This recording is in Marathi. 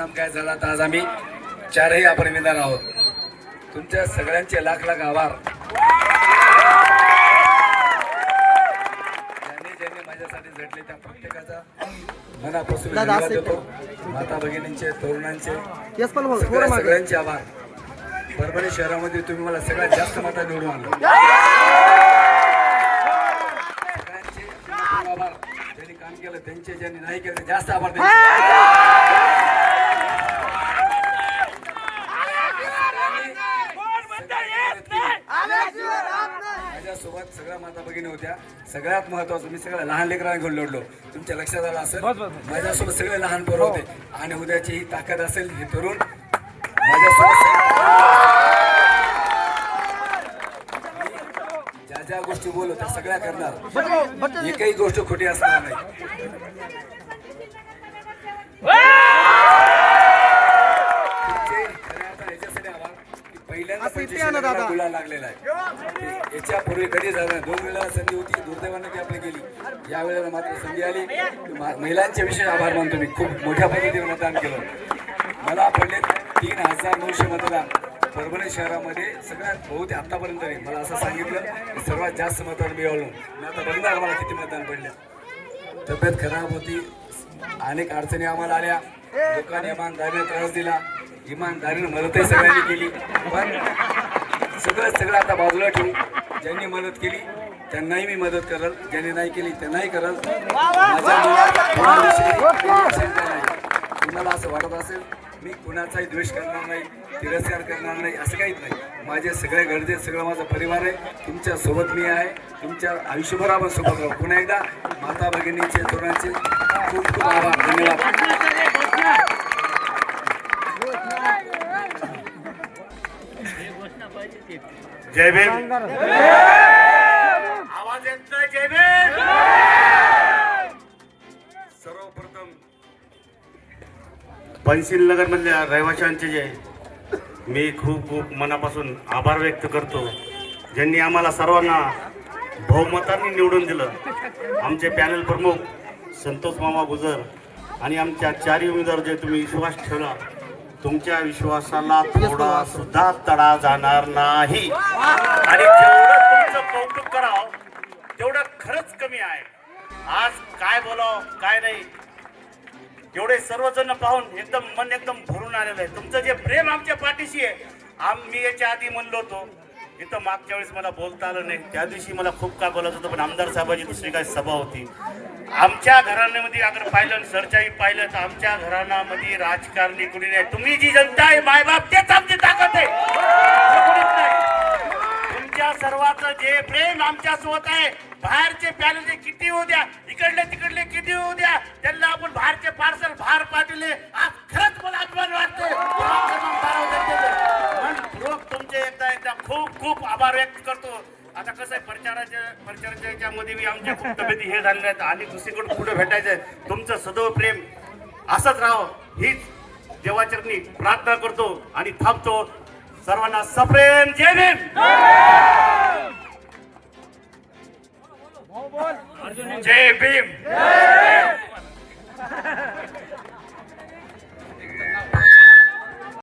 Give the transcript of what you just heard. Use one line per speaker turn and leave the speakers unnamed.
परिणाम काय झाला तर आज आम्ही चारही अपरिमिदार आहोत. तुमच्या सगळ्यांचे लाख लाख आभार. ज्यांनी ज्यांनी माझ्यासाठी झटले त्या प्रत्येकाचा मनापासून धन्यवाद देतो. माता भगिनींचे तरुणांचे सगळ्यांचे आभार. परभणी शहरामध्ये तुम्ही मला सगळ्यात जास्त मता निवडून आणलं. आभार. ज्यांनी काम केलं त्यांचे ज्यांनी नाही केलं जास्त आभार त्यांचे माझ्यासोबत सगळ्या माता भगिनी होत्या. सगळ्यात महत्वाचं मी सगळ्या लहान लेकरांना घेऊन लढलो तुमच्या लक्षात आलं असेल? माझ्यासोबत सगळे लहान पोरं होते. आणि उद्याची ही ताकद असेल हे तरुण माझ्यासोबत ज्या ज्या गोष्टी बोललो त्या सगळ्या करणार. एकही गोष्ट खोटी असणार नाही तुमचे खऱ्या अर्थाने याच्यासाठी आभार की पहिल्यांदा
असं इथे दादा.
गुलाल लागलेला आहे. याच्यापूर्वी कधी झालं. दोन वेळा संधी होती दुर्दैवाने ती आपली गेली. या वेळेला मात्र संधी आली. मा- महिलांचे विशेष आभार मानतो मी. खूप मोठ्या पद्धतीने मतदान केलं. मला पडले तीन हजार नऊशे मतदान. परभणी शहरामध्ये सगळ्यात बहुते आतापर्यंत नाही. मला असं सांगितलं सर्वात जास्त मतदान मिळवलं मी आता बघणार मला किती मतदान पडले. तब्येत खराब होती. अनेक अडचणी आम्हाला आल्या. लोकांनी इमानदारीने त्रास दिला. इमानदारीनं मदतही सगळ्यांनी केली. पण सगळं सगळं आता बाजूला ठेवू. ज्यांनी मदत केली त्यांनाही मी मदत करल. ज्यांनी नाही केली त्यांनाही करल. माझ्या कुणाला असं वाटत असेल मी कुणाचाही द्वेष करणार नाही तिरस्कार करणार नाही असं काहीच नाही. माझे सगळे गरजे सगळं माझा परिवार आहे. तुमच्यासोबत मी आहे. तुमच्या आयुष्यभर आपण सोबत राहू. पुन्हा एकदा माता भगिनींचे तरुणांचे खूप खूप आभार. धन्यवाद.
जय भीम. आवाज येत नाही जय भीम. सर्वप्रथम पंचशील नगर मधल्या रहिवाशांचे जे मी खूप खूप मनापासून आभार व्यक्त करतो ज्यांनी आम्हाला सर्वांना बहुमतांनी निवडून दिलं. आमचे पॅनल प्रमुख संतोष मामा गुजर आणि आमच्या चारही उमेदवार जे तुम्ही विश्वास ठेवला तुमच्या विश्वासाला थोडा सुद्धा तडा जाणार नाही. आणि जेवढं तुमचं कौतुक करावं तेवढं खरंच कमी आहे. आज काय बोलावं काय नाही एवढे सर्वजण पाहून एकदम मन एकदम भरून आलेलं आहे. तुमचं जे प्रेम आमच्या पाठीशी आहे आम्ही याच्या आधी म्हणलो होतो इथं मागच्या वेळेस मला बोलता आलं नाही. त्या दिवशी मला खूप काय बोलत होतं पण आमदार साहेबाची दुसरी काय सभा होती. आमच्या घराण्यामध्ये अगर पाहिलं सरच्याही पाहिलं तर आमच्या घराण्यामध्ये राजकारणी कुणी नाही. तुम्ही जी जनता आहे मायबाप तेच आमची ताकद आहे. नाही. तुमच्या सर्वांचं जे प्रेम आमच्यासोबत आहे बाहेरचे पॅनलचे किती होऊ द्या इकडले तिकडले किती होऊ द्या त्यांना आपण बाहेरचे पार्सल बाहेर पाठवले आज खरंच मला अभिमान वाटते म्हणून तुमचे एकदा एकदा खूप खूप आभार व्यक्त करतो. आता कसं आहे प्रचाराच्या प्रचाराच्या याच्यामध्ये बी आमच्या खूप तब्येती हे झालेल्या आहेत. आणि दुसरीकडे कुठं भेटायचं आहे तुमचं सदैव प्रेम असंच राहावं हीच देवाचरणी प्रार्थना करतो आणि थांबतो. सर्वांना सप्रेम जय भीम! जय भीम!